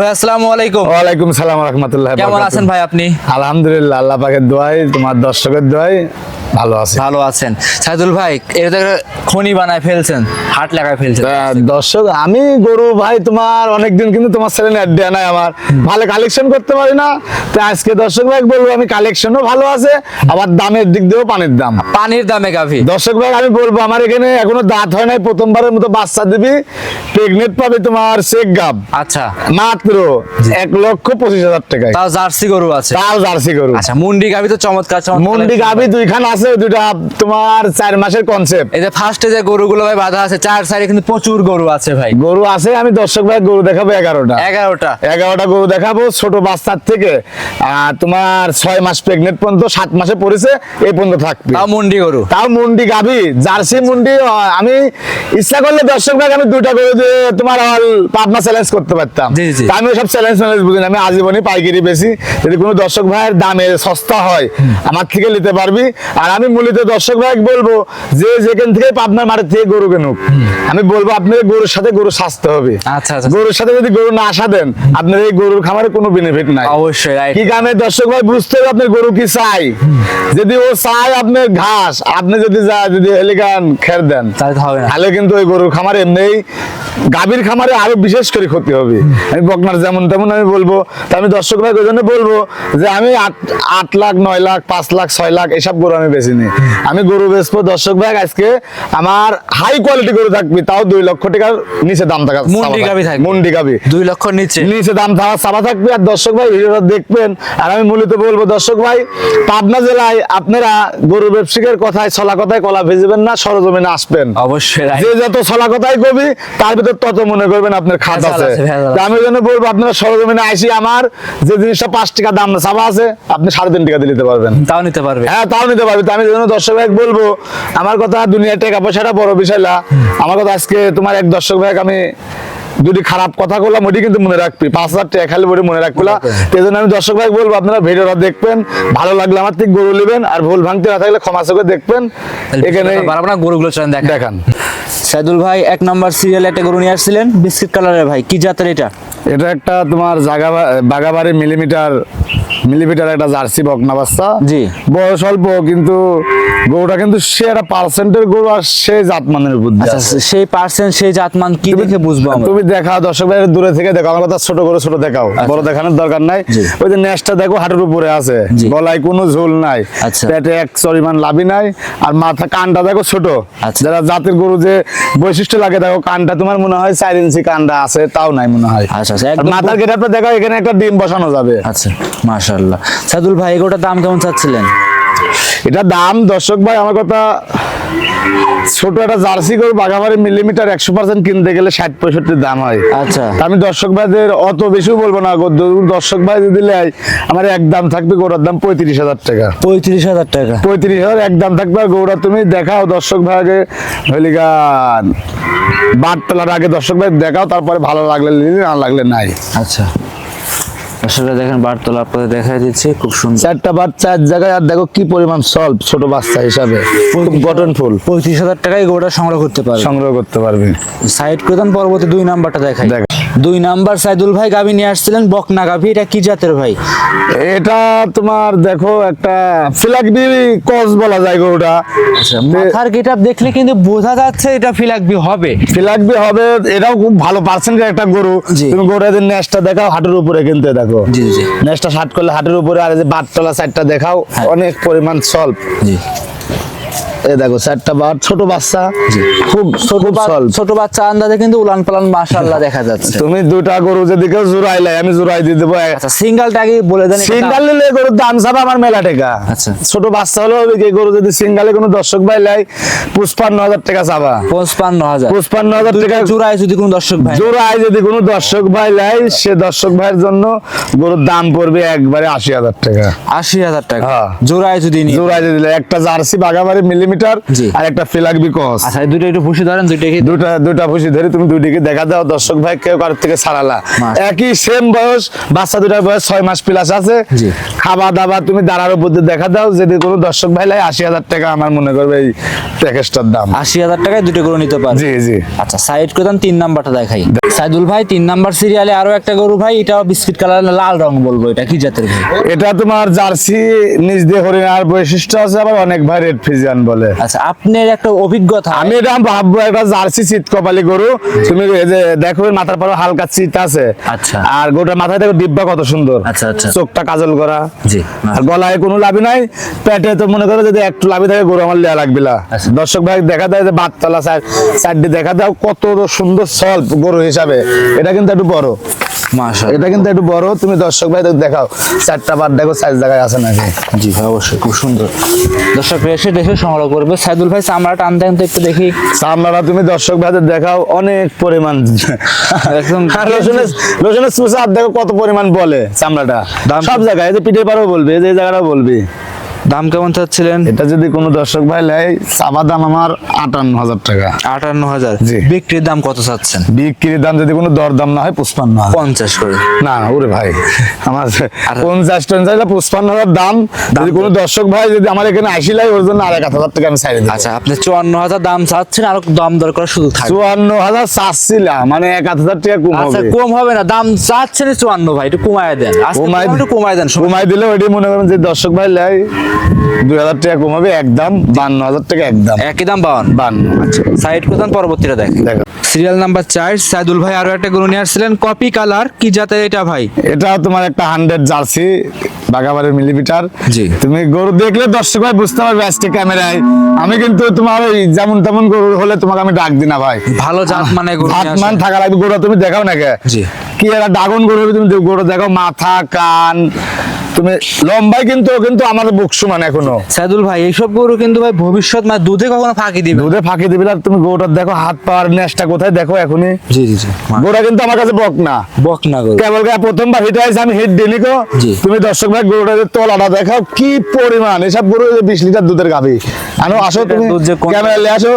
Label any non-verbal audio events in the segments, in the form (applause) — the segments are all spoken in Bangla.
ভাই আসসালামু আলাইকুম। ওয়ালাইকুম সালাম রহমতুল্লাহ কেমন আছেন ভাই আপনি? আলহামদুলিল্লাহ আল্লাহ পাকের দোয়াই তোমার দর্শকের দোয়াই ভালো আছে। ভালো আছেন। সাইদুল ভাই এটা খনি বানায় ফেলছেন হাট লাগায় ফেলছেন। দর্শক আমি গরু ভাই তোমার অনেকদিন কিন্তু তোমার ছেলে নেট দেয়া নাই আমার। ভালো কালেকশন করতে পারি না। তো আজকে দর্শক ভাই বলব আমি কালেকশনও ভালো আছে আবার দামের দিক দিয়েও পানির দাম। পানির দামে গাভি। দর্শক ভাই আমি বলব আমার এখানে এখনও দাঁত হয় নাই প্রথমবারের মতো বাচ্চা দিবি। প্রেগনেন্ট পাবে তোমার শেখ গাব। আচ্ছা। মাত্র এক লক্ষ পঁচিশ হাজার টাকায়। তাও জার্সি গরু আছে। তাও জার্সি গরু। আচ্ছা মুন্ডি গাভি তো চমৎকার চমৎকার মন্ডি গাবি দুইখান আছে দুইটা তোমার চার মাসের কনসেপ্ট এই ফার্স্টে যে গরুগুলো ভাই বাঁধা আছে চার সাইডে কিন্তু প্রচুর গরু আছে ভাই। গরু আছে আমি দর্শক ভাই গরু দেখাবো এগারোটা। এগারোটা। এগারোটা গরু দেখাবো ছোট বাচ্চার থেকে আর তোমার ছয় মাস প্রেগনেন্ট পর্যন্ত সাত মাসে পড়েছে এই পর্যন্ত থাকবে। তাও মুন্ডি গরু। তাও মুন্ডি গাবি জার্সি মুন্ডি আমি ইচ্ছা করলে দর্শক ভাই আমি দুইটা গরু দিয়ে তোমার অল পাবনা চ্যালেঞ্জ করতে পারতাম। আমি সব চ্যালেঞ্জ ম্যালেঞ্জ বুঝি আমি আজীবনই পাইকারি বেশি। যদি কোনো দর্শক ভাইয়ের দামে সস্তা হয় আমার থেকে নিতে পারবি। আর আমি মূলত দর্শক ভাই বলব যে যেখান থেকে পাবনার মাঠের থেকে গরু কেনুক আমি বলব আপনার গরুর সাথে গরু সাজতে হবে। আচ্ছা আচ্ছা গরুর সাথে যদি গরু না সাদেন আপনার এই গরুর খামারে কোনো বেনিফিট নাই। অবশ্যই কি কারণে দর্শক ভাই বুঝতে হবে আপনার গরু কি চাই। যদি ও চাই আপনার ঘাস আপনি যদি যা যদি এলিগান খের দেন তাহলে কিন্তু ওই গরুর খামারে এমনি গাভীর খামারে আরও বিশেষ করে ক্ষতি হবে। আমি বকনার যেমন তেমন আমি বলব তা আমি দর্শক ভাই ওই জন্য বলব যে আমি আট লাখ নয় লাখ পাঁচ লাখ ছয় লাখ এসব গরু আমি বেশি নিই আমি গরু বেচবো দর্শক ভাই আজকে আমার হাই কোয়ালিটি গরু থাকবে তাও দুই লক্ষ টাকার নিচে দাম থাকা মুন্ডি গাভী থাকবে। মুন্ডি গাভী। দুই লক্ষ নিচে। নিচে দাম থাকা চাপা থাকবে আর দর্শক ভাই ভিডিওটা দেখবেন আর আমি মূলত বলব দর্শক ভাই পাবনা জেলায় আপনারা গরু ব্যবসায়ীর কথায় ছলা কথায় কলা ভেজবেন না সরজমিনে আসবেন। অবশ্যই যে যত ছলা কথাই কবি তার ভিতর তত মনে করবেন আপনার খাত আছে। আমি জন্য বলব আপনারা সরজমিনে আসি আমার যে জিনিসটা পাঁচ টাকা দাম চাপা আছে আপনি সাড়ে তিন টাকা দিয়ে নিতে পারবেন। তাও নিতে পারবে। হ্যাঁ তাও নিতে পারবি। তো আমি যেন দর্শক ভাই বলব আমার কথা দুনিয়ার টাকা পয়সাটা বড় বিষয় না। আমার কথা আজকে তোমার এক দর্শক ভাই আমি যদি খারাপ কথা বললাম ওটি কিন্তু মনে রাখবি। পাঁচ হাজার টাকা খালি বলে মনে রাখবি এই জন্য আমি দর্শক ভাই বলব আপনারা ভিডিওটা দেখবেন ভালো লাগলে আমার ঠিক গরু নেবেন আর ভুল ভাঙতে না থাকলে ক্ষমা চোখে দেখবেন। এখানে না গরুগুলো দেখান। সাইদুল ভাই এক নম্বর সিরিয়াল একটা গরু নিয়ে আসছিলেন বিস্কিট কালারের ভাই কি জাতের এটা? এটা একটা তোমার জাগা বাগাবাড়ি মিলিমিটার মিলিমিটার একটা জার্সি বকনা বাচ্চা? জি। বয়স অল্প কিন্তু গরুটা কিন্তু সে একটা পার্সেন্টের গরু আর সে জাতমানের বুদ্ধি আচ্ছা সেই পার্সেন্ট সেই জাতমান কি দেখে বুঝব তুমি দেখাও দর্শক ভাই দূরে থেকে দেখো আমার কথা ছোট করে ছোট দেখাও। বড় দেখানোর দরকার নাই। ওই যে নেশটা দেখো হাঁটুর উপরে আছে। গলায় কোনো ঝোল নাই। আচ্ছা। পেটে এক চরিমাণ লাভি নাই আর মাথা কানটা দেখো ছোট। আচ্ছা। যারা জাতের গরু যে বৈশিষ্ট্য লাগে দেখো কানটা তোমার মনে হয় চার ইঞ্চি কানটা আছে তাও নাই মনে হয়। আচ্ছা, আচ্ছা, মাথার গেটারটা দেখো এখানে একটা ডিম বসানো যাবে। আচ্ছা মাশাআল্লাহ। সাইদুল ভাই এগোটার দাম কেমন চাচ্ছিলেন? এটা দাম দর্শক ভাই আমার কথা ছোট একটা জার্সি গরু বাঘাবাড়ি মিলিমিটার একশো পার্সেন্ট কিনতে গেলে ষাট পঁয়ষট্টি দাম হয়। আচ্ছা। আমি দর্শক ভাইদের অত বেশিও বলব না দর্শক ভাই যদি নেয় আমার এক দাম থাকবে গৌড়ার দাম পঁয়ত্রিশ হাজার টাকা। পঁয়ত্রিশ হাজার টাকা। পঁয়ত্রিশ হাজার এক দাম থাকবে গৌড়া তুমি দেখাও দর্শক ভাই আগে হইলি গান বাট তোলার আগে দর্শক ভাই দেখাও তারপরে ভালো লাগলে না লাগলে নাই। আচ্ছা। আসলে দেখেন বারতলা আপনাদের দেখা দিচ্ছি খুব সুন্দর। চারটা বাচ্চা এক জায়গায় আর দেখো কি পরিমাণ সল্ভ ছোট বাচ্চা হিসাবে। খুব গঠন ফুল পঁয়ত্রিশ হাজার টাকায় গোটা সংগ্রহ করতে পারবে। সংগ্রহ করতে পারবে। সাইড প্রধান পরবর্তী দুই নাম্বারটা দেখাই। দেখ। দুই নাম্বার সাইদুল ভাই গাভি নিয়ে আসছিলেন বকনা গাভি এটা কি জাতের ভাই? এটা তোমার দেখো একটা ফিলাকবি কস বলা যায় গরুটা। আচ্ছা মাথার গেটআপ দেখলে কিন্তু বোঝা যাচ্ছে এটা ফিলাকবি হবে। ফিলাকবি হবে এটাও খুব ভালো পার্সেন্টের একটা গরু। তুমি গরুদের নেশটা দেখাও হাটের উপরে কিনতে দেখো। জি, জি। নেশটা শার্ট করলে হাটের উপরে আর এই যে বাটতলা সাইডটা দেখাও হ্যাঁ। অনেক পরিমাণ সল্ভ জি। এই দেখো চারটা বার ছোট বাচ্চা খুব ছোট ছোট বাচ্চা আন্দাজে কিন্তু উলান পালান মাশাআল্লাহ (laughs) দেখা যাচ্ছে। তুমি দুটা গরু যেদিকে জোড়াইলে আমি জোড়াই দিয়ে দেবো। আচ্ছা সিঙ্গেলটা বলে দেন সিঙ্গাল নিলে গরুর দাম আমার মেলা টাকা। আচ্ছা। ছোট বাচ্চা হলে গরু যদি সিঙ্গালে কোনো দর্শক ভাই লাই পুষ্পান্ন হাজার টাকা চাবা। পঁচপান্ন হাজার। হাজার টাকা যদি কোনো দর্শক ভাই জোড়ায় যদি কোনো দর্শক ভাই লাই সে দর্শক ভাইয়ের জন্য গরুর দাম পড়বে একবারে আশি হাজার টাকা। আশি হাজার টাকা। হ্যাঁ। জোড়ায় যদি জোড়ায় যদি একটা জার্সি বাগাবাড়ি মিলিমিটার আর একটা আচ্ছা দুটো একটু ভুসি ধরেন দুইটা কি? দুটা দুটা ধরে তুমি দুইটিকে দেখা দাও দর্শক ভাই কেউ কারোর থেকে ছাড়ালা একই সেম বয়স বাচ্চা দুটার বয়স ছয় মাস প্লাস আছে। তুমি দাঁড়ার উপর দেখা দাও যদি কোনো দর্শক ভাই লাই আশি হাজার টাকা আমার মনে করবে এই প্যাকেজটার দাম। আশি হাজার টাকায় দুটো গরু নিতে পারবে? জি জি। আচ্ছা সাইড তিন নাম্বারটা দেখাই। সাইদুল ভাই তিন নাম্বার সিরিয়ালে আরও একটা গরু ভাই এটাও বিস্কিট কালার লাল রং বলব এটা কি জাতের ভাই এটা তোমার জার্সি নিজ দিয়ে হরিণার বৈশিষ্ট্য আছে আবার অনেক ভাই রেড ফিজিয়ান বলে। আচ্ছা আপনার একটা অভিজ্ঞতা। আমি এটা ভাববো একটা জার্সি চিত কপালি গরু। তুমি যে দেখো মাথার পরে হালকা চিত আছে। আচ্ছা। আর গোটার মাথায় দেখো ডিব্বা কত সুন্দর। আচ্ছা, আচ্ছা। চোখটা কাজল করা। জি আর গলায় কোনো লাভি নাই। পেটে তো মনে করো যদি একটু লাভি থাকে গরু আমার লেয়া লাগবে না আচ্ছা। দর্শক ভাই দেখা দেয় যে বাততলা সাইড সাইডে দেখা দাও কত সুন্দর সল্প গরু হিসাবে। এটা কিন্তু একটু বড়। এটা কিন্তু একটু বড়। তুমি দর্শক ভাই দেখাও। চারটা বার দেখো সাইজ জায়গায় আছে নাকি? জি ভাই অবশ্যই। খুব সুন্দর। দর্শক এসে দেখে সংগ্রহ করবে। সাইদুল ভাই চামড়া টানতে টানতে একটু দেখি। চামড়াটা তুমি দর্শক ভাইদের দেখাও অনেক পরিমাণ। একদম। দেখো কত পরিমাণ বলে চামড়াটা। সব জায়গায় এই যে পিঠে পারও বলবে এই যে জায়গাটা জায়গাটাও বলবি। দাম কেমন চাচ্ছিলেন? এটা যদি কোনো দর্শক ভাই লেয় চাবা দাম আমার আটান্ন হাজার টাকা। আটান্ন হাজার বিক্রির দাম কত চাচ্ছেন? বিক্রির দাম যদি কোনো দর দাম না হয় পুষ্পান্ন পঞ্চাশ করে। না ওরে ভাই আমার পঞ্চাশ টঞ্চাশ পুষ্পান্ন হাজার দাম। যদি কোনো দর্শক ভাই যদি আমার এখানে আসি লাই ওর জন্য আর এক হাজার টাকা আমি দিই আচ্ছা আপনি চুয়ান্ন হাজার দাম চাচ্ছেন আর দাম দর করার সুযোগ থাকবে। চুয়ান্ন হাজার চাচ্ছিলাম মানে এক হাজার টাকা কম আচ্ছা হবে। কম হবে না দাম চাচ্ছেন চুয়ান্ন ভাই একটু কমায় দেন। কমায় কমায় দেন সমস্যা দিলে ওইটাই মনে করেন যে দর্শক ভাই লাই দুই হাজার টাকা কমাবে একদম বান্ন হাজার টাকা একদম একই দাম বান্ন আচ্ছা। সাইড প্রধান পরবর্তীটা দেখো। সিরিয়াল নাম্বার চার সাইদুল ভাই আরও একটা গরু নিয়ে আসছিলেন। কপি কালার কি জাতের এটা ভাই? এটা তোমার একটা হান্ড্রেড জার্সি বাগাবাড়ির মিলিমিটার জি। তুমি গরু দেখলে দর্শক ভাই বুঝতে পারবে আজকে ক্যামেরায়। আমি কিন্তু তোমার ওই যেমন তেমন গরু হলে তোমাকে আমি ডাক দিই না ভাই। ভালো জাত মানে গরু নিয়ে মান থাকা লাগবে গরু তুমি দেখাও না কে জি। কি একটা ডাগন গরু হবে তুমি গরু দেখো মাথা কান তুমি লম্বাই কিন্তু কিন্তু আমার বুক সমান এখনও। সাইদুল ভাই এইসব গরু কিন্তু ভাই ভবিষ্যৎ মানে দুধে কখনো ফাঁকি দিবে দুধে ফাঁকি দিবি না তুমি গরুটা দেখো হাত পাওয়ার নেশটা কোথায় দেখো এখনই। জি জি জি। গরুটা কিন্তু আমার কাছে বক না। বক না গরু। কেবল গায়ে প্রথমবার হিট হয়েছে আমি হিট দিলি গো। তুমি দর্শক ভাই গরুটা তলাটা দেখাও কি পরিমাণ। এসব গরু এই যে বিশ লিটার দুধের গাভি। আনো আসো তুমি ক্যামেরা নিয়ে আসো।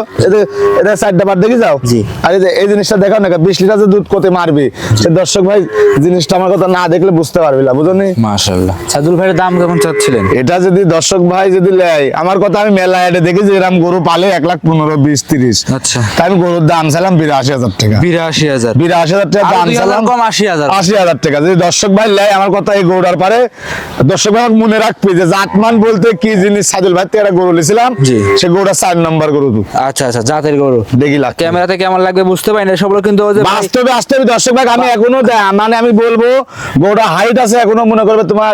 এটা সাইডটা বার দেখি যাও। জি। আর এই যে এই জিনিসটা দেখাও না বিশ লিটার যে দুধ কোতে মারবি? সে দর্শক ভাই জিনিসটা আমার কথা না দেখলে বুঝতে পারবি না বুঝনি? মাশাআল্লাহ। সাইদুল ভাইয়ের দাম কেমন চাচ্ছিলেন? এটা যদি দর্শক ভাই যদি লেয় আমার কথা আমি মেলা এটে দেখি যে এরকম গরু পালে এক লাখ পনেরো বিশ তিরিশ। আচ্ছা। তাই আমি গরুর দাম চাইলাম বিরাশি হাজার টাকা। বিরাশি হাজার। বিরাশি হাজার টাকা দাম চাইলাম কম আশি হাজার। আশি হাজার টাকা। যদি দর্শক ভাই লেয় আমার কথা এই গরুটার পারে দর্শক ভাই মনে রাখবি যে জাতমান বলতে কি জিনিস? সাদুল ভাই থেকে একটা গরু নিয়েছিলাম। সে গরুটা চার নম্বর গরু আচ্ছা আচ্ছা জাতের গরু। দেখি লাগ ক্যামেরাতে কেমন লাগবে বুঝতে পারি না সবগুলো কিন্তু বাস্তবে বাস্তবে দর্শক ভাই আমি এখনও মানে আমি বলব গরুটা হাইট আছে এখনও মনে করবে তোমার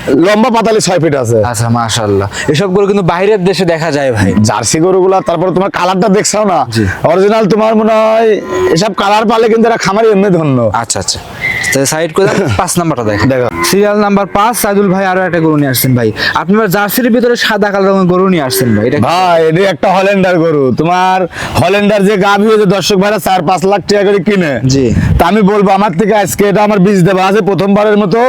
লম্বা পাতালি ছয় ফিট আছে। আচ্ছা মাশাআল্লাহ। এসব গরু কিন্তু বাইরের দেশে দেখা যায় ভাই। জার্সি গরুগুলা তারপর তোমার কালারটা দেখছাও না? অরিজিনাল তোমার মনে হয় এসব কালার পালে কিন্তু এরা খামারি এমনি ধন্য। আচ্ছা আচ্ছা। সাইড করে পাঁচ নাম্বারটা দেখেন। দেখো। সিরিয়াল নাম্বার পাঁচ সাইদুল ভাই আরও একটা গরু নিয়ে আসছেন ভাই। আপনি জার্সির ভিতরে সাদা কালার রঙের গরু নিয়ে আসছেন ভাই এটা ভাই এটি একটা হল্যান্ডার গরু। তোমার হল্যান্ডার যে গাভি হয়েছে দর্শক ভাইরা চার পাঁচ লাখ টাকা করে কিনে। জি। তা আমি বলব আমার থেকে আজকে এটা আমার বীজ দেওয়া আছে প্রথমবারের মতো।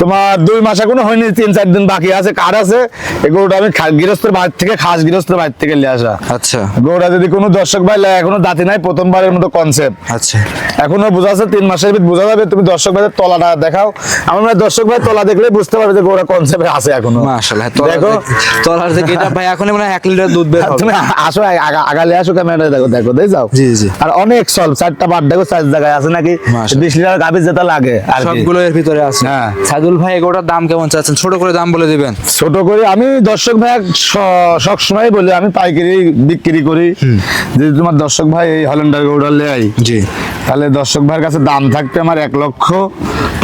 তোমার দুই মাস এখনও হয়নি তিন চার দিন বাকি আছে কার আছে এই গরুটা আমি গৃহস্থের বাড়ি থেকে খাস গৃহস্থের বাড়ি থেকে নিয়ে আসা। আচ্ছা। গরুটা যদি কোনো দর্শক ভাই এখনও দাঁতি নাই প্রথমবারের মতো কনসেপ্ট আচ্ছা। এখনও বোঝা যাচ্ছে তিন মাসের ভিতর বোঝা যাবে তুমি দর্শক ভাইয়ের তলাটা দেখাও। আমার দর্শক ভাই তলা দেখলে বুঝতে পারবে যে গরুটা কনসেপ্টে আছে এখনও। মাশাআল্লাহ দেখো। তলার থেকে এটা ভাই এখন মনে এক লিটার দুধ বের হবে। তুমি আসো আগা- আগালে আসো ক্যামেরা দেখো দেখো দেখ যাও। জি, জি। আর অনেক সল চারটা বার দেখো চার জায়গায় আছে নাকি মাশাআল্লাহ। বিশ লিটার গাভীর যেটা লাগে আর সবগুলো এর ভিতরে আছে। হ্যাঁ। সাইদুল ভাই এগুলোটার দাম কেমন চাচ্ছেন ছোট করে দাম বলে দিবেন। ছোট করে আমি দর্শক ভাই সব সময় বলি আমি পাইকারি বিক্রি করি। যদি তোমার দর্শক ভাই এই হলেন্ডার গৌড়ার আই জি। তাহলে দর্শক ভাইয়ের কাছে দাম থাকতে আমার এক লক্ষ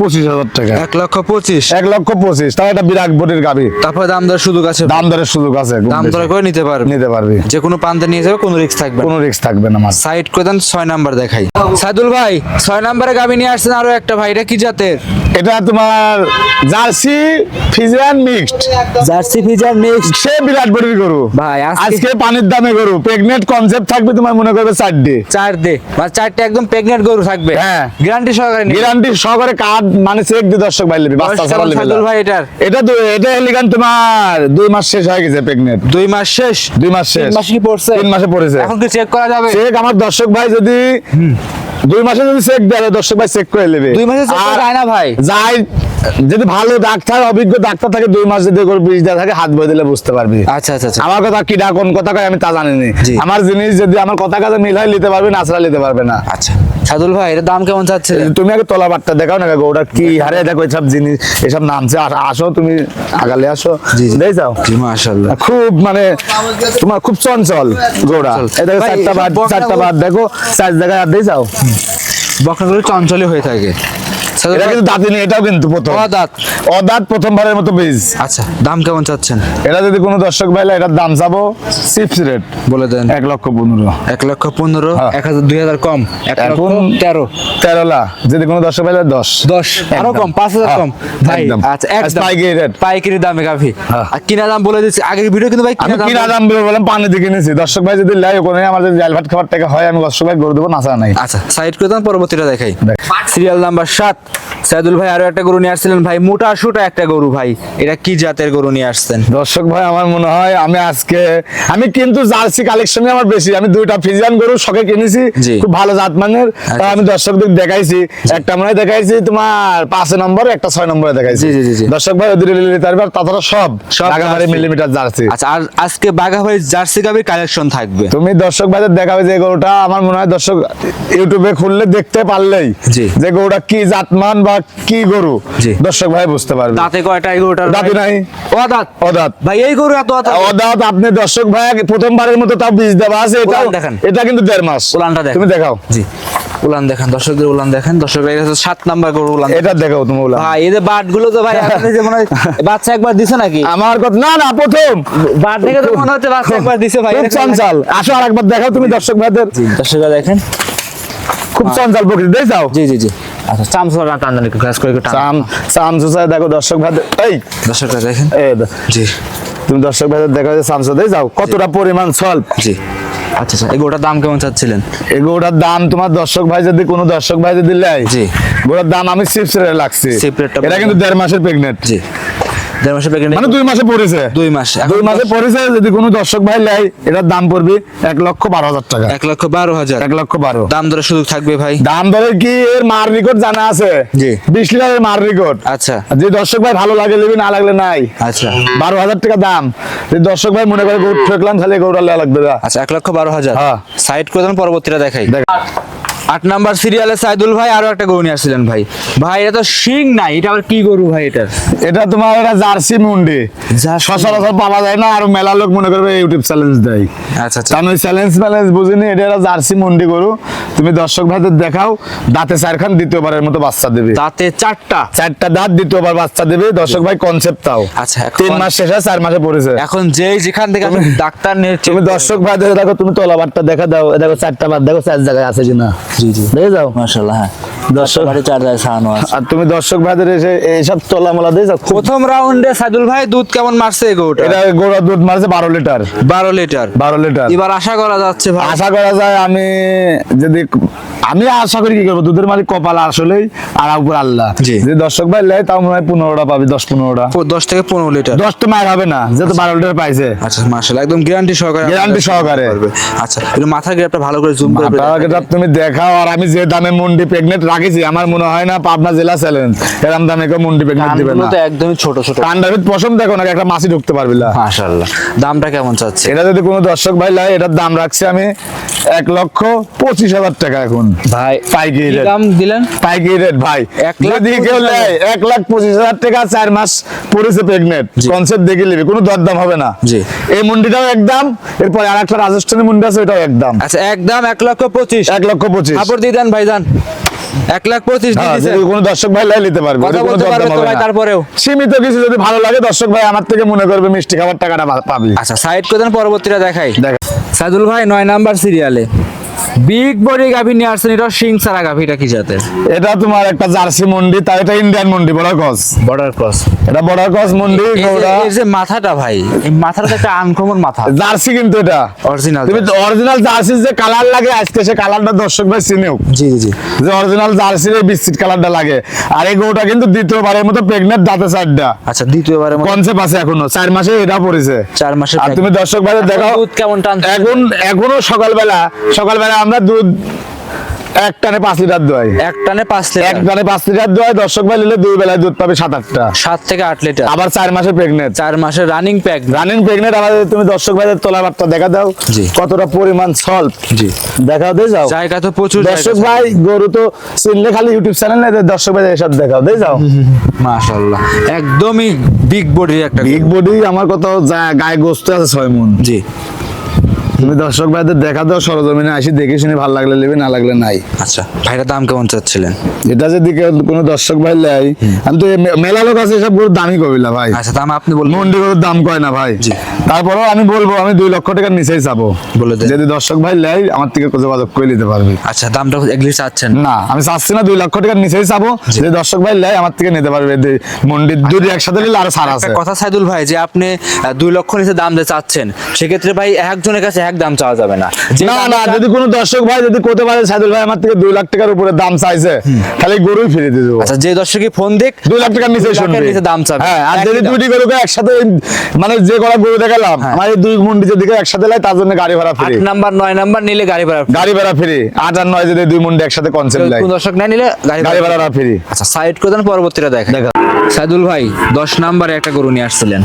পঁচিশ হাজার টাকা। এক লক্ষ পঁচিশ। এক লক্ষ পঁচিশ। তাও একটা বিরাট গাভী তারপরে দাম দর সুযোগ আছে। দাম দরের সুযোগ আছে দাম। দর করে নিতে পারবে। নিতে পারবি। যে কোনো নিয়ে যাবে কোনো রিস্ক থাকবে কোনো রিস্ক থাকবে না আমার সাইড করে দেন ছয় নাম্বার দেখাই। সাইদুল ভাই ছয় নাম্বারে গাবি নিয়ে আসছেন আরও একটা ভাই। এটা কি জাতের? এটা তোমার Jersey Friesian mixed Jersey Friesian mix সে বিরাট বড়ির গরু। ভাই, আজকে- পানির দামে গরু। প্রেগনেন্ট কনসেপ্ট থাকবে তোমার মনে করবে চার ডে চার দে মানে চারটে একদম প্রেগনেন্ট গরু থাকবে। হ্যাঁ। গ্যারান্টি সহকারে গ্যারান্টি সহকারে কার্ড মানে চেক দি দর্শক ভাই লিবি বাচ্চা ছাড়া লিবি ভাই এটার। এটা এটা এলিগান তোমার দুই মাস শেষ হয়ে গেছে প্রেগনেন্ট দুই মাস শেষ। দুই মাস শেষ। তিন মাস কি পড়ছে। তিন মাসে পড়েছে। এখন কি চেক করা যাবে। চেক আমার দর্শক ভাই যদি দুই মাসে যদি চেক দেয় দর্শক ভাই চেক করে নেবে। দুই মাসে চেক যায় না ভাই। যাই যদি ভালো ডাক্তার অভিজ্ঞ ডাক্তার থাকে দুই মাস যদি বিষ দেওয়া থাকে হাত বয়ে দিলে বুঝতে পারবি। আচ্ছা আচ্ছা আচ্ছা। আমার কথা কিডা কোন কথা আমি তা জানিনি। আমার জিনিস যদি আমার কথা কাজে মিল হয় নিতে পারবে না নিতে পারবে না। আচ্ছা। সাদুল ভাই এর দাম কেমন চাচ্ছে? তুমি আগে দেখাও না কাকু ওটা কি হারে দেখো এসব জিনিস এসব নামছে। আসো তুমি আগালে আসো। দেই যাও মাশাআল্লাহ। খুব মানে তোমার খুব চঞ্চল গোড়া। চঞ্চল। এই দেখো চারটা বাদ চারটা দেখো চার জায়গায় আর দিয়ে যাও। বকনাগুলো চঞ্চলই হয়ে থাকে। এটা কিন্তু দাঁতি নেই এটাও কিন্তু প্রথম। অদাঁত। অদাঁত প্রথমবারের মতো বীজ আচ্ছা দাম কেমন চাচ্ছেন? এটা যদি কোনো দর্শক ভাইলা এটার দাম চিপস রেট বলে দেন। এক লক্ষ পনেরো। এক লক্ষ পনেরো হ্যাঁ। এক হাজার দুই হাজার কম এক লক্ষ তেরো। তেরো লাখ যদি কোনো দর্শক ভাইলা দশ। দশ। আরও কম পাঁচ হাজার হ্যাঁ, কম। ভাই আচ্ছা একদম। পাইকারি rate। পাইকারি দামে গাভি। হ্যাঁ। আর কিনা দাম বলে দিচ্ছি আগের ভিডিও কিন্তু ভাই আমি কিনা দাম বলে বললাম পানি দিয়ে কিনেছি দর্শক ভাই যদি লাই ওখানে আমার যদি জাল ভাত খাবার টাকা হয় আমি দর্শক ভাই গরু দেবো নাচা নাই। আচ্ছা সাইড করে দেন পরবর্তীটা দেখাই। দেখ। সিরিয়াল নাম্বার সাত। সাইদুল ভাই আরও একটা গরু নিয়ে আসছিলেন ভাই। মোটা সুটা একটা গরু ভাই। এটা কি জাতের গরু নিয়ে আসছেন? দর্শক ভাই আমার মনে হয় আমি আজকে আমি কিন্তু জার্সি কালেকশনে আমার বেশি আমি দুইটা ফিজিয়ান গরু শখে কিনেছি খুব ভালো জাত মানের। আমি দর্শকদের দেখাইছি একটা মনে দেখাইছি তোমার পাঁচ নম্বর একটা ছয় নম্বরে দেখাইছি। দর্শক ভাই ওদের তারপর তাছাড়া সব সব রাগামারি মিলিমিটার জার্সি। আচ্ছা আর আজকে ভাই জার্সি গাভির কালেকশন থাকবে? তুমি দর্শক ভাইদের দেখাবে যে গরুটা আমার মনে হয় দর্শক ইউটিউবে খুললে দেখতে পারলেই জি। যে গরুটা কি জাতমান বা কি গরু? দর্শক ভাই বুঝতে পারবে। দাঁতে কয়টা এই গরুটার দাঁতে নাই। ও দাঁত অদাত। ভাই এই গরু এত অদাঁত? অদাত আপনি দর্শক ভাই প্রথমবারের মতো তাও বীজ দেওয়া আছে। এটা দেখান। এটা কিন্তু দেড় মাস। উলানটা দেখেন। তুমি দেখাও। জি। উলান দেখেন দর্শকদের উলান দেখেন। দর্শকরা এটা হচ্ছে সাত নাম্বার গরু উলান এটা দেখাও তুমি উলান। ভাই এই যে বাটগুলো তো ভাই আপনি যে মনে হয় (laughs) বাচ্চা একবার দিছে নাকি? আমার কথা না না প্রথম। বাট দেখে তো মনে হচ্ছে বাচ্চা একবার দিছে ভাই খুব চঞ্চল। আসো আর একবার দেখাও তুমি দর্শক ভাইদের। দর্শকরা দেখেন। খুব চঞ্চল প্রকৃতি দেখ যাও জি জি জি। আচ্ছা গ্লাস করে দেখো দর্শক এই! দেখেন। এই জি। তুমি দর্শক দেখো যে দেই যাও কতটা পরিমাণ সলভ জি। আচ্ছা আচ্ছা এই গোটার দাম কেমন চাচ্ছিলেন? এই গোটার দাম তোমার দর্শক ভাই যদি কোনো দর্শক ভাই যদি লেয় জি। গোটার দাম আমি রেটটা এটা কিন্তু দেড় মাসের প্রেগনেন্ট জি। দেড় মাসের প্যাকেট মানে দুই মাসে পড়েছে? দুই মাস। দুই মাসে পড়েছে যদি কোনো দর্শক ভাই লেয় এটার দাম পড়বে এক লক্ষ বারো হাজার টাকা। এক লক্ষ বারো হাজার। এক লক্ষ বারো। দাম দরে সুযোগ থাকবে ভাই। দাম ধরে কি এর মার রেকর্ড জানা আছে? জি। বিশ লিটারের মার রেকর্ড আচ্ছা। যে দর্শক ভাই ভালো লাগে নেবে না লাগলে নাই। আচ্ছা। বারো হাজার টাকা দাম। যে দর্শক ভাই মনে করে গরু ঠেকলাম তাহলে লেয়া লাগবে আচ্ছা এক লক্ষ বারো হাজার। হ্যাঁ। সাইড করে দেন পরবর্তীটা দেখাই। দেখ। আট নাম্বার সিরিয়ালে সাইদুল ভাই আরও একটা গরু নিয়ে আসছিলেন ভাই। ভাই এটা তো শিং নাই এটা আবার কি গরু ভাই এটার এটা তোমার এটা জার্সি মুন্ডি। সচরাচর পাওয়া যায় না আর মেলা লোক মনে করবে ইউটিউব চ্যালেঞ্জ দেয়। আচ্ছা আমি চ্যালেঞ্জ ম্যালেঞ্জ বুঝিনি এটা একটা জার্সি মুন্ডি গরু। তুমি দর্শক ভাইদের দেখাও দাঁতে চারখান দ্বিতীয়বারের মতো বাচ্চা দেবে। তাতে চারটা? চারটা দাঁত দ্বিতীয়বার বাচ্চা দেবে দর্শক ভাই কনসেপ্ট তাও। আচ্ছা, তিন মাস শেষ হয় চার মাসে পড়েছে। এখন যে যেখান থেকে আমি ডাক্তার নিয়ে তুমি দর্শক ভাইদের দেখো তুমি তলাবারটা দেখা দাও দেখো চারটা বার দেখো চার জায়গায় আছে কিনা। জি জি। দেখে যাও। মাশাআল্লাহ হ্যাঁ। দর্শক বাড়ি চার জায়গায় ছাড়ানো আছে। আর তুমি দর্শক ভাইদের এসে এইসব তলা মলা দিয়ে প্রথম রাউন্ডে সাইদুল ভাই দুধ কেমন মারছে গরুটা এটা গরুর দুধ মারছে বারো লিটার। বারো লিটার। বারো লিটার। এবার আশা করা যাচ্ছে ভাই। আশা করা যায় আমি যদি আমি আশা করি কি করব? দুধের মালিক কপাল আসলেই আর উপর আল্লাহ। যদি দর্শক ভাই লেয় তাও মনে হয় পনেরোটা পাবি দশ পনেরোটা। দশ থেকে পনেরো লিটার। দশ তো মায়ের হবে না যেহেতু বারো লিটার পাইছে। আচ্ছা মাশাআল্লাহ একদম গ্যারান্টি সহকারে আপনারা সহকারে। আচ্ছা একটু মাথার গ্রেপটা ভালো করে জুম করে মাথা। তুমি দেখাও আর আমি যে দামে মুন্ডি প্রেগনেন্ট রাখেছি আমার মনে হয় না পাবনা জেলা চ্যালেঞ্জ এরকম দামে কেউ মুন্ডি প্রেগনেন্ট দিবে না। একদমই ছোট ছোট। ভিতর পশম দেখো না একটা মাছি ঢুকতে পারবি না। মাশাআল্লাহ দামটা কেমন চাচ্ছে? এটা যদি কোনো দর্শক ভাই লাই এটার দাম রাখছি আমি এক লক্ষ পঁচিশ হাজার টাকা এখন। ভাই পাইকারি রেট দাম দিলেন? পাইকারি রেট ভাই। এক লাখ যদি কেউ নেয় এক লাখ পঁচিশ হাজার টাকা চার মাস পড়েছে প্রেগনেন্ট কনসেপ্ট দেখে নিবি কোনো দরদাম হবে না। জি। এই মুন্ডিটাও একদম এরপর আর একটা রাজস্থানী মুন্ডি আছে ওটাও একদম আচ্ছা একদম এক লক্ষ পঁচিশ। এক লক্ষ পঁচিশ। দিয়ে দেন ভাইজান এক লাখ পঁচিশ হ্যাঁ, কোনো দর্শক ভাই লাই নিতে পারবে। তারপরেও? সীমিত কিছু যদি ভালো লাগে দর্শক ভাই আমার থেকে মনে করবে মিষ্টি খাবার টাকাটা পাবি। আচ্ছা সাইড করে দেন পরবর্তীটা দেখাই। দেখ। সাইদুল ভাই নয় নাম্বার সিরিয়ালে বিগ বডি গাভী নিয়ে আসছেন এটা সিং সারা গাভীটা কি জাতের? এটা তোমার একটা জার্সি মন্ডি তার এটা ইন্ডিয়ান মন্ডি বড় কস বর্ডার ক্রস এটা বর্ডার কস মন্ডি গৌড়া। এর যে মাথাটা ভাই এই মাথাটা একটা আনকমন মাথা। জার্সি কিন্তু এটা। অরিজিনাল তুমি অরিজিনাল জার্সির যে কালার লাগে আজকে সে কালারটা দর্শক ভাই চিনেও জি জি জি। যে অরিজিনাল জার্সির এই বিস্কিট কালারটা লাগে। আর এই গরুটা কিন্তু দ্বিতীয়বারের মতো প্রেগনেন্ট দাঁতে চারটা। আচ্ছা দ্বিতীয়বারে কনসেপ্ট আছে এখনও। চার মাসে এটা পড়েছে। চার মাসে আর তুমি দর্শক ভাই দেখো দুধ কেমন টান এখন এখনও সকালবেলা সকালবেলা আমরা দুধ এক টানে পাঁচ লিটার দোয়াই এক টানে পাঁচ এক টানে পাঁচ লিটার দোয়াই দর্শক ভাই নিলে দুই বেলায় দুধ পাবে সাত আটটা। সাত থেকে আট লিটার। আবার চার মাসে প্রেগনেন্ট চার মাসের রানিং প্যাক রানিং প্রেগনেন্ট আমাদের তুমি দর্শক ভাইদের তোলা বার্তা দেখা দাও। কতটা পরিমাণ সল্ভ জি। দেখাও দিয়ে যাও। জায়গা তো প্রচুর দর্শক ভাই গরু তো চিনলে খালি ইউটিউব চ্যানেল নেই দর্শক ভাই এসব দেখাও দিয়ে যাও। মাশাআল্লাহ। একদমই বিগ বডি একটা বিগ বডি আমার কত গায়ে গোস্ত আছে ছয় মন। জি। তুমি দর্শক ভাইদের দেখা দাও সরজমিনে আসি দেখে শুনে ভালো লাগলে নেবে না লাগলে নাই। আচ্ছা ভাইটা দাম কেমন চাচ্ছিলেন? এটা যদি কোনো দর্শক ভাই লাই আমি তো মেলা লোক আছে এসব গরুর দামই কবিলা ভাই। আচ্ছা দাম আপনি বলুন মন্ডি গরুর দাম কয় না ভাই। তারপরেও আমি বলব আমি দুই লক্ষ টাকার নিচেই চাবো বলে। যদি দর্শক ভাই লাই আমার থেকে যোগাযোগ করে নিতে পারবে। আচ্ছা দামটা এগুলি চাচ্ছেন? না আমি চাচ্ছি না দুই লক্ষ টাকার নিচেই চাবো যদি দর্শক ভাই লাই আমার থেকে নিতে পারবে। এই মন্ডির দুই একসাথে নিলে আরও ছাড় আছে। কথা সাইদুল ভাই যে আপনি দুই লক্ষ নিচে দাম দিয়ে চাচ্ছেন সেক্ষেত্রে ভাই একজনের কাছে এক দাম চাওয়া যাবে না। না না যদি কোনো দর্শক ভাই যদি করতে পারে সাইদুল ভাই আমার থেকে দুই লাখ টাকার উপরে দাম চাইছে তাহলে গরুই ফিরে দিয়ে দেবো। আচ্ছা যে দর্শকই ফোন দিক দুই লাখ টাকার নিচে শুনবে। নিচে দাম চাবে। হ্যাঁ আর যদি। দুইটি গরুকে একসাথে মানে যে কটা গরু দেখালাম হ্যাঁ। আমার এই দুই মন্ডি যেদিকে একসাথে লাই তার জন্য গাড়ি ভাড়া ফ্রি। নাম্বার নয় নাম্বার নিলে গাড়ি ভাড়া গাড়ি ভাড়া ফ্রি। আট আর নয় যদি দুই মন্ডি একসাথে কনসেপ্ট লাই কোন দর্শক না নিলে গাড়ি গাড়ি ভাড়া ফ্রি। আচ্ছা সাইড করে দেন পরবর্তীটা দেখেন দেখা। সাইদুল ভাই দশ নাম্বারে একটা গরু নিয়ে আসছিলেন।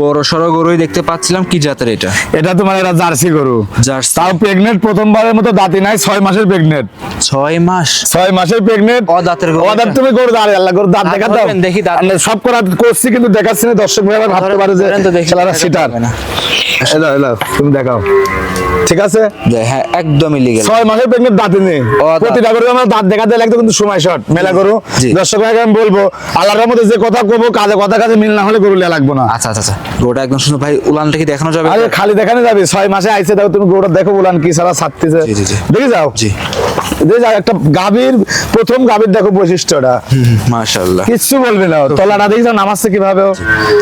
বড় সড়ো গরুই দেখতে পাচ্ছিলাম কি জাতের এটা? এটা তোমার এটা জার্সি গরু। তাও প্রেগনেন্ট প্রথমবারের মতো দাঁতি নাই ছয় মাসের প্রেগনেন্ট ছয় মাস? ছয় মাসের প্রেগনেন্ট অদাঁতের গরু অদাঁত তুমি গরু দাঁড়ে আল্লাহ গরু দাঁত দাঁত দেখা দাও। দেখি দাঁত। সব করা করছি কিন্তু দেখাচ্ছি না দর্শক ভাই আবার ভাবতে পারে যে খেলাটা সিটার। এলো এলো তুমি দেখাও। ঠিক আছে? হ্যাঁ একদমই লিগেল ছয় মাসের প্রেগনেন্ট দাঁতে নেই। প্রতিটা করে আমরা দাঁত দেখাতে লাগতো কিন্তু সময় শর্ট মেলা করো। দর্শক ভাইকে আমি বলব আল্লাহর মধ্যে যে কথা কবো কাজে কথা কাজে মিল না হলে গরু লাগবো না। আচ্ছা আচ্ছা আচ্ছা। গোটা একদম শুনো ভাই উলানটা কি দেখানো যাবে? আরে খালি দেখানো যাবে। ছয় মাসে আইছে দাও তুমি গোটা দেখো উলান কি সারা ছাড়তেছে। দেখে যাও। জি। একটা গাভীর প্রথম গাভীর দেখো বৈশিষ্ট্যটা। মাশাআল্লাহ। কিচ্ছু বলবে না তলাটা কীভাবে? ও।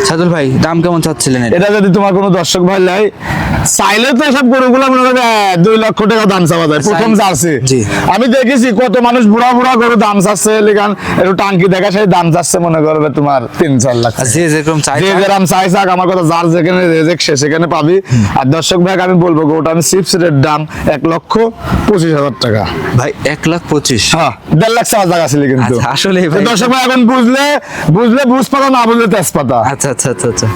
সাইদুল ভাই দাম কেমন চাচ্ছিলেন এটা? যদি তোমার কোনো দর্শক ভাই লাই চাইলে তো সব গরুগুলো মনে করবে দুই লক্ষ টাকা দাম চাওয়া যায় প্রথম চাচ্ছে আমি দেখেছি কত মানুষ বুড়া বুড়া গরু দাম চাচ্ছে লেখান একটু টাঙ্কি দেখা সেই দাম চাচ্ছে মনে করবে তোমার তিন চার লাখ যে যেরকম চাই যে যেরাম চাই চাক আমার কথা যার যেখানে সে সেখানে পাবি। আর দর্শক ভাই আমি বলব গরুটা আমি চিপস রেট দাম এক লক্ষ পঁচিশ হাজার টাকা। ভাই এক লাখ পঁচিশ। হ্যাঁ দেড় লাখ চার টাকা ছিল কিন্তু। আসলে আসলেই ভাই। দর্শক এখন বুঝলে বুঝলে বুঝ পাতা না বুঝলে তেজপাতা। আচ্ছা আচ্ছা আচ্ছা আচ্ছা।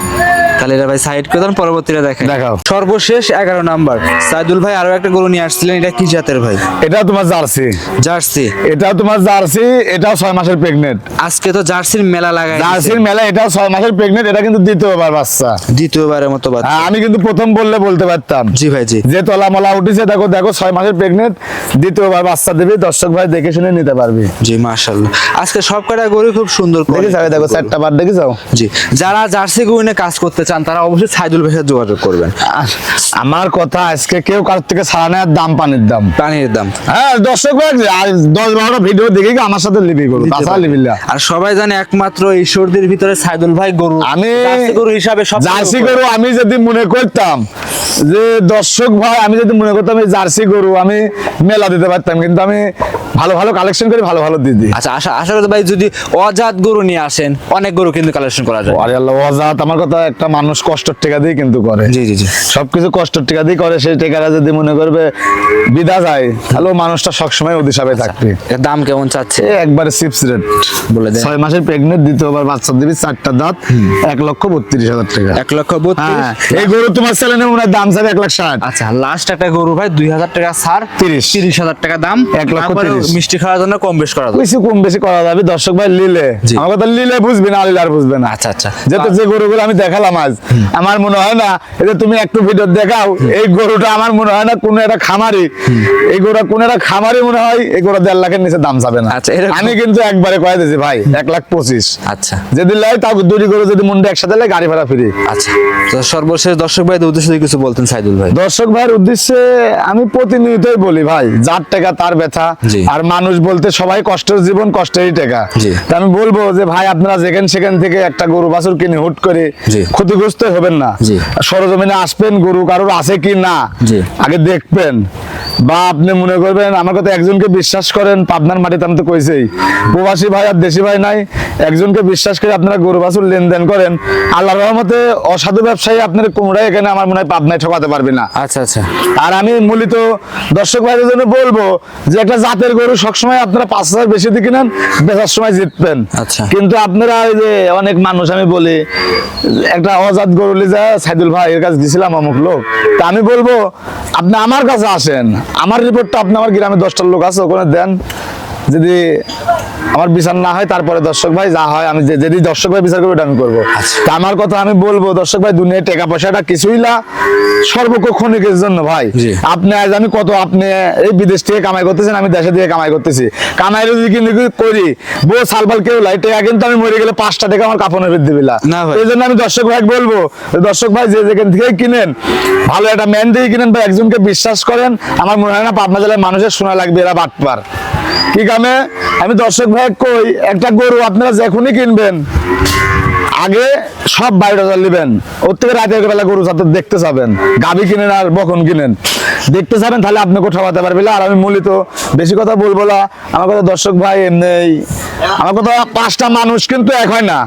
তাহলে এটা ভাই সাইড করে দেন পরবর্তীটা দেখেন দেখাও। সর্বশেষ এগারো নাম্বার। সাইদুল ভাই আরও একটা গরু নিয়ে আসছিলেন এটা কি জাতের ভাই? এটা তোমার জার্সি। জার্সি। এটাও তোমার জার্সি এটাও ছয় মাসের প্রেগনেন্ট আজকে তো জার্সির মেলা লাগাই জার্সির মেলা ছয় মাসের প্রেগনেন্ট এটা কিন্তু দ্বিতীয়বার বাচ্চা। দ্বিতীয়বারের মতো বাচ্চা। হ্যাঁ, আমি কিন্তু প্রথম বললে বলতে পারতাম। জি ভাই জি। যে তলা মলা উঠেছে দেখো দেখো ছয় মাসের প্রেগনেন্ট দ্বিতীয়বার বাচ্চা দেবে দর্শক ভাই দেখে শুনে নিতে পারবি। জি মাশাআল্লাহ। আজকে সব কটা গরু খুব সুন্দর দেখে যাবে দেখো চারটা বার দেখে যাও জি যারা জার্সি গরু নিয়ে কাজ করতে চান তারা অবশ্যই সাইদুল ভাইয়ের সাথে যোগাযোগ করবেন। আমার কথা আজকে কেউ কার থেকে ছাড়া নেয় দাম পানির দাম। পানির দাম। হ্যাঁ দর্শক ভাই দশ বারোটা ভিডিও দেখে আমার সাথে লিবি তাছাড়া লিবি আর সবাই জানে একমাত্র ঈশ্বরদের ভিতরে সাইদুল ভাই গরু। আমি জার্সি গরু হিসাবে সব জার্সি গরু আমি যদি মনে করতাম যে দর্শক ভাই আমি যদি মনে করতাম এই জার্সি গরু আমি মেলা দিতে পারতাম কিন্তু আমি ভালো ভালো কালেকশন করে ভালো ভালো দিদি আচ্ছা আশা আশা করি ভাই যদি অজাত গরু নিয়ে আসেন অনেক গরু কিন্তু কালেকশন করা যায়। আরে আল্লাহ অজাত আমার কথা একটা মানুষ কষ্টের টাকা দিয়ে কিন্তু করে। জি জি জি। সবকিছু কষ্টের টাকা দিয়ে করে সেই টাকাটা যদি মনে করবে বিদা যায় তাহলে মানুষটা সবসময় অধিসাবে থাকবে। দাম কেমন চাচ্ছে? একবারে চিপস রেট বলে দেন। ছয় মাসের প্রেগনেন্ট দ্বিতীয়বার বাচ্চা দিবি চারটা দাঁত এক লক্ষ বত্রিশ হাজার টাকা। এক লক্ষ বত্রিশ? হ্যাঁ এই গরু তোমার চ্যানেলে মনে হয় দাম চাবে এক লাখ ষাট। আচ্ছা লাস্ট একটা গরু ভাই দুই হাজার টাকা ছাড় তিরিশ। তিরিশ হাজার টাকা দাম। এক লক্ষ তিরিশ। মিষ্টি খাওয়ার জন্য কম বেশ করা যাবে কিছু কম বেশি করা যাবে। দর্শক ভাই লিলে। আমার কথা লিলে বুঝবি না আর বুঝবে না। আচ্ছা আচ্ছা। যেহেতু যে গরুগুলো আমি দেখালাম আজ আমার মনে হয় না যে তুমি একটু ভিডিও দেখাও এই গরুটা আমার মনে হয় না কোনো একটা খামারি। এই গরুটা কোন একটা খামারি মনে হয় এই গরু দেড় লাখের নিচে দাম যাবে না। আচ্ছা, আমি কিন্তু একবারে কয়ে দিয়েছি ভাই এক লাখ পঁচিশ। আচ্ছা। যদি লাই তাও দুটি গরু যদি মুন্ডে একসাথে লাই গাড়ি ভাড়া ফ্রি। আচ্ছা। তো সর্বশেষ দর্শক ভাইদের উদ্দেশ্যে কিছু বলতেন সাইদুল ভাই। দর্শক ভাইয়ের উদ্দেশ্যে আমি প্রতিনিয়তই বলি ভাই যার টাকা তার ব্যথা। আর মানুষ বলতে সবাই কষ্টের জীবন কষ্টেরই টাকা। আমি বলব যে ভাই আপনারা যেখান সেখান থেকে একটা গরু বাছুর কিনে হুট করে জি। ক্ষতিগ্রস্ত হবেন না। সরজমিনে আসবেন গরু কারোর আছে কি না আগে দেখবেন। বা আপনি মনে করবেন আমার কথা একজনকে বিশ্বাস করেন পাবনার মাটিতে আমি তো কইছেই। প্রবাসী ভাই আর দেশি ভাই নাই একজনকে বিশ্বাস করে আপনারা গরু বাছুর লেনদেন করেন। আল্লাহর রহমতে অসাধু ব্যবসায়ী আপনার কোমরাই এখানে আমার মনে হয় পাবনায় ঠকাতে পারবে না। আচ্ছা আচ্ছা। আর আমি মূলত দর্শক ভাইদের জন্য বলব যে একটা জাতের গরু সবসময় আপনারা পাঁচ হাজার বেশি দিয়ে কিনেন বেচার সময় জিতবেন। আচ্ছা। কিন্তু আপনারা ওই যে অনেক মানুষ আমি বলি একটা অজাত গরুলি যা সাইদুল ভাই এর কাছে দিছিলাম অমুক লোক। তা আমি বলব, আপনি আমার কাছে আসেন। আমার রিপোর্টটা আপনি আমার গ্রামে দশটার লোক আছে, ওখানে দেন। যদি আমার বিচার না হয় তারপরে দর্শক ভাই যা হয় আমি যে- যদি দর্শক ভাই বিচার করবে ওটা আমি করব। আচ্ছা। আমার কথা আমি বলব দর্শক ভাই দুনিয়ায় টাকা পয়সাটা কিছুই না। সর্বক্ষণিকের জন্য ভাই। আপনি আজ আমি কত আপনি এই বিদেশ থেকে কামাই করতেছেন আমি দেশে থেকে কামাই করতেছি। কামাই যদি কিন্তু করি বউ সালবাল কেউ লাই টাকা কিন্তু আমি মরে গেলে পাঁচটা টাকা আমার কাপড়ের বৃদ্ধি না এই জন্য আমি দর্শক ভাই বলব দর্শক ভাই যে যেখান থেকে কিনেন ভালো একটা ম্যান দিয়ে কিনেন বা একজনকে বিশ্বাস করেন। আমার মনে হয় না পাবনা জেলায় মানুষের শোনা লাগবে এরা বাটপার। কি কামে আমি দর্শক ভাই কই, একটা গরু আপনারা যখনই কিনবেন, আগে সব বাইরে নেবেন। ওর থেকে রাতের বেলা গরু সাথে দেখতে যাবেন গাবি কিনেন আর বখন কিনেন। দেখতে যাবেন, তাহলে আপনি কোথাও পারবে পারবেন আর আমি মূলত, বেশি কথা বলব না। আমার কথা দর্শক ভাই এমনি, আমার কথা পাঁচটা মানুষ কিন্তু এক হয় না।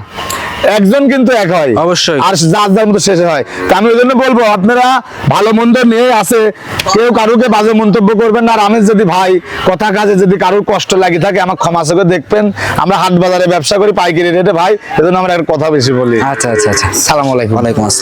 একজন কিন্তু এক হয়। অবশ্যই। আর যার যার মতো শেষে হয়। তা আমি ওই জন্য বলব আপনারা ভালো মন্দ নিয়ে আছে। কেউ কারুকে বাজে মন্তব্য করবেন না। আর আমি যদি ভাই কথা কাজে যদি কারুর কষ্ট লাগে থাকে আমার ক্ষমা চোখে দেখবেন। আমরা হাট বাজারে ব্যবসা করি পাইকারি রেটে ভাই এজন্য আমরা একটা কথা বেশি বলি। আচ্ছা আচ্ছা আচ্ছা। সালাম আলাইকুম। আলাইকুম আসসালাম।